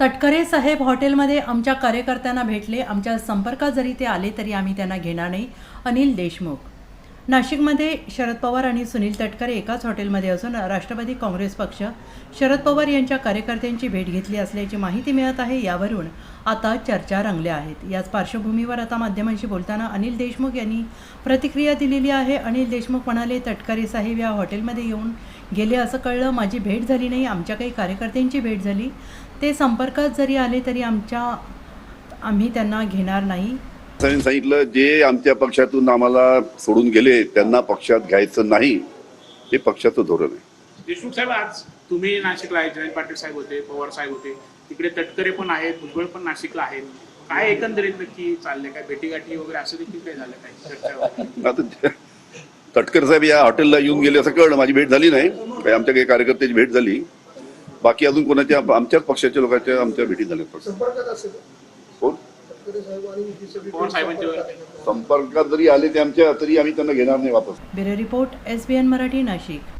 तटकरे साहेब हॉटेलमध्ये आमच्या कार्यकर्त्यांना भेटले. आमच्या संपर्कात जरी ते आले तरी आम्ही त्यांना घेणार नाही. अनिल देशमुख. नाशिकमध्ये शरद पवार आणि सुनील तटकरे एकाच हॉटेलमध्ये असून राष्ट्रवादी काँग्रेस पक्ष शरद पवार यांच्या कार्यकर्त्यांची भेट घेतली असल्याची माहिती मिळत आहे यावरून आता चर्चा रंगल्या आहेत. याच पार्श्वभूमीवर आता माध्यमांशी बोलताना अनिल देशमुख यांनी प्रतिक्रिया दिलेली आहे. अनिल देशमुख म्हणाले तटकरे साहेब या हॉटेलमध्ये येऊन गेले असं कळलं. माझी भेट झाली नाही. आमच्या काही कार्यकर्त्यांची भेट झाली. ते संपर्कात जरी आले तरी आमच्या आम्ही त्यांना घेणार नाही. त्यांनी सांगितलं जे आमच्या पक्षातून आम्हाला सोडून गेले त्यांना पक्षात घ्यायचं नाही. हे पक्षाचं धोरण आहे. देशमुख साहेब आज तुम्ही नाशिकला आहे जयंत पाटील साहेब होते पवार साहेब होते. तिकडे तटकरे पण आहेत भुजबळ पण नाशिकला आहेत. काय एकंदरीत नक्की चाललंय? काय भेटीगाठी वगैरे असं देखील काय झालं काय? आता तटकर साहेब या हॉटेलला येऊन गेले असं कळलं. माझी भेट झाली नाही. काही आमच्या काही कार्यकर्त्याची भेट झाली. बाकी अजून कोणाच्या आमच्याच पक्षाच्या लोकांच्या आमच्या भेटी झाल्या. पवार साहेबांच्या संपर्कात जरी आले ते आमच्या तरी आम्ही त्यांना घेणार नाही वापस. Bureau report S B N Marathi Nashik.